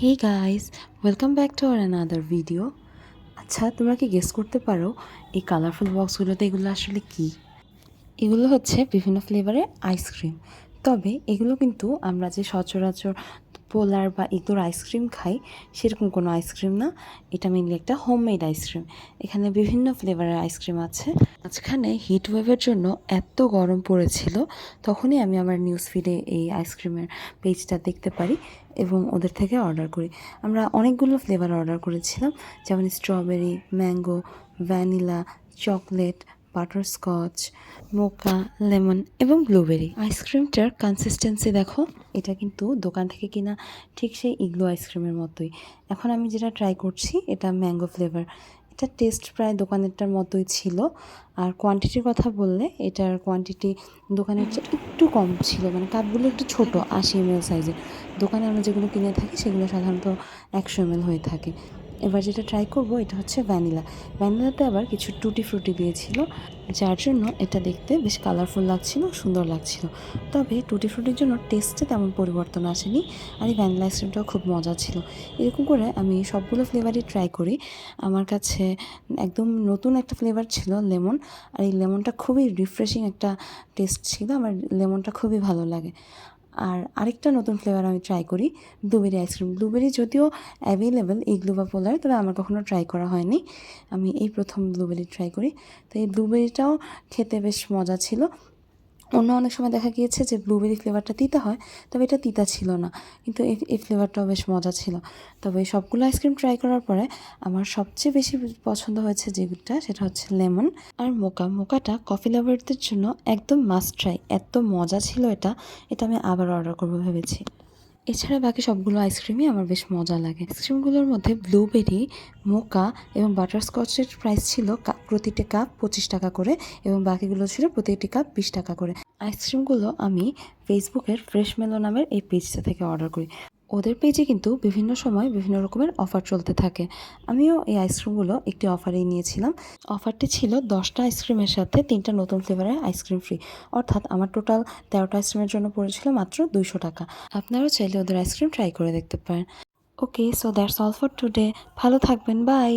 Hey guys welcome back to our another video আচ্ছা তোমরা কি গেস করতে পারো এই কালারফুল বক্সগুলোতে এগুলো আসলে কি? এগুলো হচ্ছে বিভিন্ন ফ্লেভারের আইসক্রিম তবে এগুলো কিন্তু আমরা যে সচরাচর পোলার বা এগুলোর আইসক্রিম খাই, সেরকম কোনো আইসক্রিম না। এটা মেনলি একটা হোমমেড আইসক্রিম এখানে বিভিন্ন ফ্লেভারের আইসক্রিম আছে। মাঝখানে হিট ওয়েভের জন্য এত গরম পড়েছিল, তখনই আমি আমার নিউজ ফিডে এই আইসক্রিমের পেজটা দেখতে পারি এবং ওদের থেকে অর্ডার করি। আমরা অনেকগুলো ফ্লেভার অর্ডার করেছিলাম, যেমন strawberry mango vanilla chocolate butterscotch mocha lemon এবং ব্লুবেরি আইসক্রিমটার কনসিস্টেন্সি দেখো, এটা কিন্তু দোকান থেকে কিনা ঠিক সেই ইগলো আইসক্রিমের মতোই। এখন আমি যেটা ট্রাই করছি, এটা ম্যাঙ্গো ফ্লেভার এটা টেস্ট প্রায় দোকানেরটার মতোই ছিল। আর কোয়ান্টিটির কথা বললে, এটার কোয়ান্টিটি দোকানের চেয়ে একটু কম ছিল। মানে কাপগুলো একটু ছোট, আশি এম সাইজের দোকানে আমরা যেগুলো কিনে থাকি, সেগুলো সাধারণত একশো এম হয়ে থাকে। এবার যেটা ট্রাই করব, এটা হচ্ছে ভ্যানিলা ভ্যানিলাতে আবার কিছু টুটি ফ্রুটি দিয়েছিল, যার জন্য এটা দেখতে বেশ কালারফুল লাগছিল, সুন্দর লাগছিল। তবে টুটি ফ্রুটির জন্য টেস্টে তেমন পরিবর্তন আসেনি, আর এই ভ্যানিলা আইসক্রিমটাও খুব মজা ছিল। এরকম করে আমি সবগুলো ফ্লেভারই ট্রাই করি। আমার কাছে একদম নতুন একটা ফ্লেভার ছিল লেমন আর এই লেমনটা খুবই রিফ্রেশিং একটা টেস্ট ছিল, আমার লেমনটা খুবই ভালো লাগে। আর আরেকটা নতুন ফ্লেভার আমি ট্রাই করি ব্লুবেরি আইসক্রিম ব্লুবেরি যদিও অ্যাভেলেবেল ইগলু বা পোলার তবে আমার কখনো ট্রাই করা হয়নি। আমি এই প্রথম ব্লুবেরি ট্রাই করি। তো এই ব্লুবেরিটাও খেতে বেশ মজা ছিল। অন্য অনেক সময় দেখা গিয়েছে যে ব্লুবেরি ফ্লেভারটা তিতা হয়, তবে এটা তিতা ছিল না। কিন্তু এই ফ্লেভারটাও বেশ মজা ছিল। তবে সবগুলো আইসক্রিম ট্রাই করার পরে আমার সবচেয়ে বেশি পছন্দ হয়েছে যেটা সেটা হচ্ছে লেমন আর মোকা মোকাটা কফি লাভারদের জন্য একদম মাস্ট ট্রাই এত মজা ছিল এটা এটা আমি আবার অর্ডার করব ভেবেছি। এছাড়া বাকি সবগুলো আইসক্রিমই আমার বেশ মজা লাগে। আইসক্রিমগুলোর মধ্যে ব্লুবেরি, মোকা এবং বাটারস্কচের প্রাইস ছিল প্রতিটি কাপ পঁচিশ টাকা করে এবং বাকিগুলো ছিল প্রতিটি কাপ বিশ টাকা করে। আইসক্রিমগুলো আমি ফেসবুকের ফ্রেশ মেলো নামের এই পেজটা থেকে অর্ডার করি। ওদের পেজে কিন্তু বিভিন্ন সময় বিভিন্ন রকমের অফার চলতে থাকে। আমিও এই আইসক্রিমগুলো একটি অফারেই নিয়েছিলাম। অফারটি ছিল দশটা আইসক্রিমের সাথে তিনটা নতুন ফ্লেভারের আইসক্রিম ফ্রি। অর্থাৎ আমার টোটাল তেরোটা আইসক্রিমের জন্য পড়েছিল মাত্র দুইশো টাকা। আপনারাও চাইলে ওদের আইসক্রিম ট্রাই করে দেখতে পারেন। Okay, so that's all for today. ভালো থাকবেন, বাই।